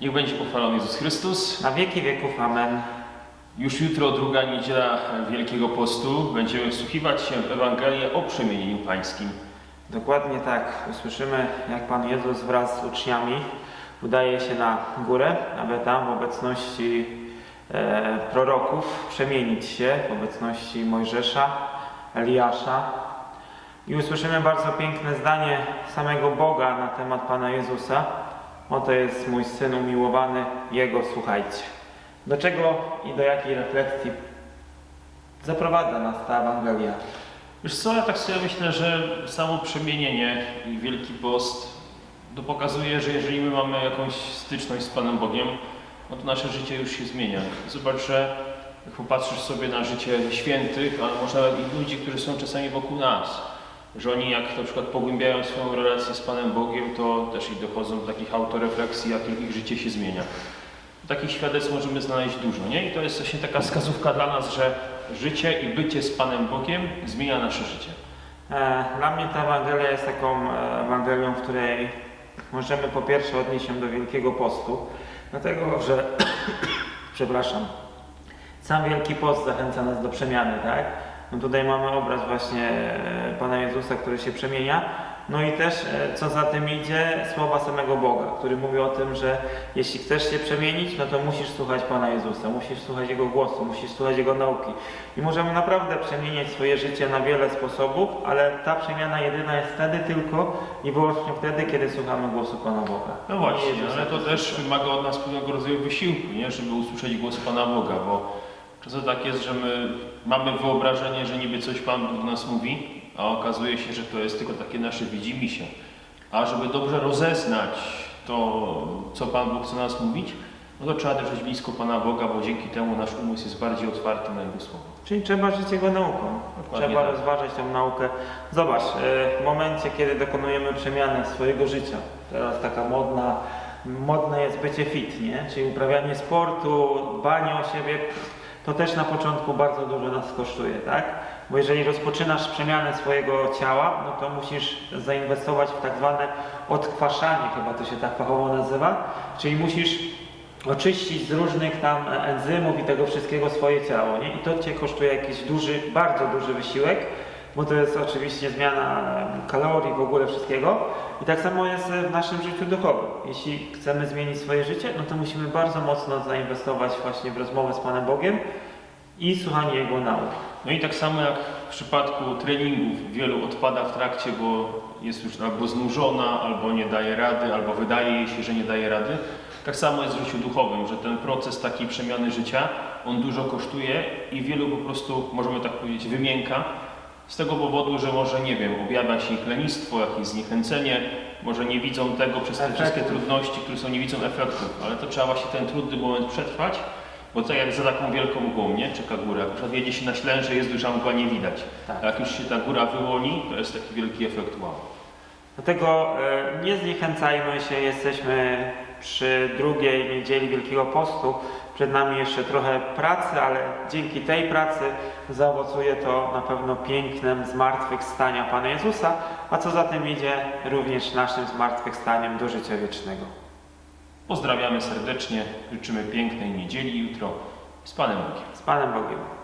Niech będzie pochwalony Jezus Chrystus. Na wieki wieków. Amen. Już jutro, druga niedziela Wielkiego Postu, będziemy wsłuchiwać się w Ewangelię o przemienieniu pańskim. Dokładnie tak. Usłyszymy, jak Pan Jezus wraz z uczniami udaje się na górę, aby tam w obecności e, proroków przemienić się, w obecności Mojżesza, Eliasza. I usłyszymy bardzo piękne zdanie samego Boga na temat Pana Jezusa. Oto jest mój Syn umiłowany, Jego słuchajcie. Do czego i do jakiej refleksji zaprowadza nas ta Ewangelia? Wiesz co, ja tak sobie myślę, że samo przemienienie i Wielki Post to pokazuje, że jeżeli my mamy jakąś styczność z Panem Bogiem, no to nasze życie już się zmienia. Zobacz, że jak popatrzysz sobie na życie świętych, ale może nawet i ludzi, którzy są czasami wokół nas, że oni jak na przykład pogłębiają swoją relację z Panem Bogiem, to też i dochodzą do takich autorefleksji, jak ich życie się zmienia. Takich świadectw możemy znaleźć dużo, nie? I to jest właśnie taka wskazówka dla nas, że życie i bycie z Panem Bogiem zmienia nasze życie. E, Dla mnie ta Ewangelia jest taką e, Ewangelią, w której możemy po pierwsze odnieść się do Wielkiego Postu, dlatego że, przepraszam, sam Wielki Post zachęca nas do przemiany, tak? No tutaj mamy obraz właśnie e, Pana Jezusa, który się przemienia, no i też, e, co za tym idzie, słowa samego Boga, który mówi o tym, że jeśli chcesz się przemienić, no to musisz słuchać Pana Jezusa, musisz słuchać Jego głosu, musisz słuchać Jego nauki. I możemy naprawdę przemieniać swoje życie na wiele sposobów, ale ta przemiana jedyna jest wtedy tylko i wyłącznie wtedy, kiedy słuchamy głosu Pana Boga. No właśnie, Jezusa ale to też wymaga od nas pewnego rodzaju wysiłku, nie? żeby usłyszeć głos Pana Boga, bo czasem tak jest, że my mamy wyobrażenie, że niby coś Pan Bóg do nas mówi, a okazuje się, że to jest tylko takie nasze widzimisię. A żeby dobrze rozeznać to, co Pan Bóg chce nas mówić, no to trzeba też być blisko Pana Boga, bo dzięki temu nasz umysł jest bardziej otwarty na Jego Słowo. Czyli trzeba żyć Jego nauką. Dokładnie Trzeba tak. rozważać tę naukę. Zobacz, e, w momencie, kiedy dokonujemy przemiany swojego życia, teraz taka modna, modne jest bycie fit, nie? Czyli uprawianie sportu, dbanie o siebie, to też na początku bardzo dużo nas kosztuje, tak? Bo jeżeli rozpoczynasz przemianę swojego ciała, no to musisz zainwestować w tak zwane odkwaszanie, chyba to się tak fachowo nazywa, czyli musisz oczyścić z różnych tam enzymów i tego wszystkiego swoje ciało, nie? I to Cię kosztuje jakiś duży, bardzo duży wysiłek, bo to jest oczywiście zmiana kalorii, w ogóle wszystkiego. I tak samo jest w naszym życiu duchowym. Jeśli chcemy zmienić swoje życie, no to musimy bardzo mocno zainwestować właśnie w rozmowę z Panem Bogiem i słuchanie Jego nauk. No i tak samo jak w przypadku treningów wielu odpada w trakcie, bo jest już albo znużona, albo nie daje rady, albo wydaje jej się, że nie daje rady. Tak samo jest w życiu duchowym, że ten proces takiej przemiany życia, on dużo kosztuje i wielu po prostu, możemy tak powiedzieć, wymięka z tego powodu, że może, nie wiem, objawia się ich lenistwo, jakieś zniechęcenie, może nie widzą tego przez te wszystkie trudności, które są, nie widzą efektów, ale to trzeba właśnie ten trudny moment przetrwać, bo tak jak za taką wielką mgłą, nie? Czeka góra. Jak na przykład jedzie się na ślęże, jest duża mgła, nie widać. Tak. A jak już się ta góra wyłoni, to jest taki wielki efekt wow. Dlatego e, nie zniechęcajmy się, jesteśmy przy drugiej niedzieli Wielkiego Postu. Przed nami jeszcze trochę pracy, ale dzięki tej pracy zaowocuje to na pewno pięknem zmartwychwstania Pana Jezusa, a co za tym idzie również naszym zmartwychwstaniem do życia wiecznego. Pozdrawiamy serdecznie, życzymy pięknej niedzieli jutro z Panem Bogiem. Z Panem Bogiem.